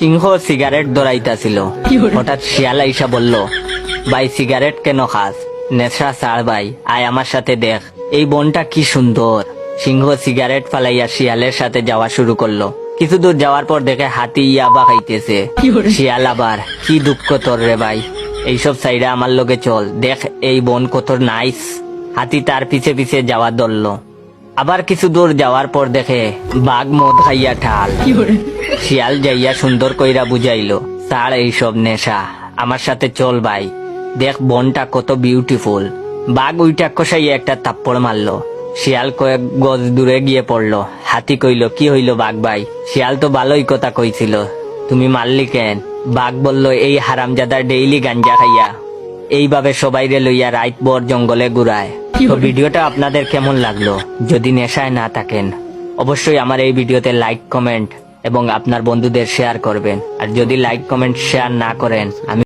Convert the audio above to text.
সিংহ cigarette ধরাইতাছিল হঠাৎ শিয়াল আইসা বলল, ভাই সিগারেট কেন খাস? নেশা ছাড় ভাই, আয় আমার সাথে দেখ। এই বনটা কি সুন্দর। সিংহ সিগারেট ফালাইয়া শিয়ালের সাথে যাওয়া শুরু করল। কিছু দূর যাওয়ার পর দেখে হাতি ইয়াবা খাইতেছে। শিয়াল আবার, কি দুঃখ তোর রে ভাই, এইসব সাইডে আমার লোকে চল, দেখ এই বন কত নাইস হাতি তার পিছে পিছে যাওয়া ধরলো। আবার কিছু দূর যাওয়ার পর দেখে বাঘ মদ খাইয়া ঠাল শিয়াল যাইয়া সুন্দর কইরা বুঝাইল তার এইসব নেশা আমার সাথে চল ভাই। দেখ বনটা কত বিউটিফুল বাঘ উইটা কষাইয়া একটা তাপ্পড় মারলো। শিয়াল কয়েক গজ দূরে গিয়ে পড়ল। হাতি কইল কি হইল বাঘ ভাই? শিয়াল তো ভালোই কথা কইছিল তুমি মারলি কেন? বাঘ বলল এই হারামজাদা ডেইলি গাঞ্জা খাইয়া এইভাবে সবাইরে লইয়া রাইত বর জঙ্গলে ঘুরায়। তো ভিডিওটা আপনাদের কেমন লাগল? যদি নেশায় না থাকেন অবশ্যই আমার এই ভিডিওতে লাইক কমেন্ট এবং আপনার বন্ধুদের শেয়ার করবেন। আর যদি লাইক কমেন্ট শেয়ার না করেন আমি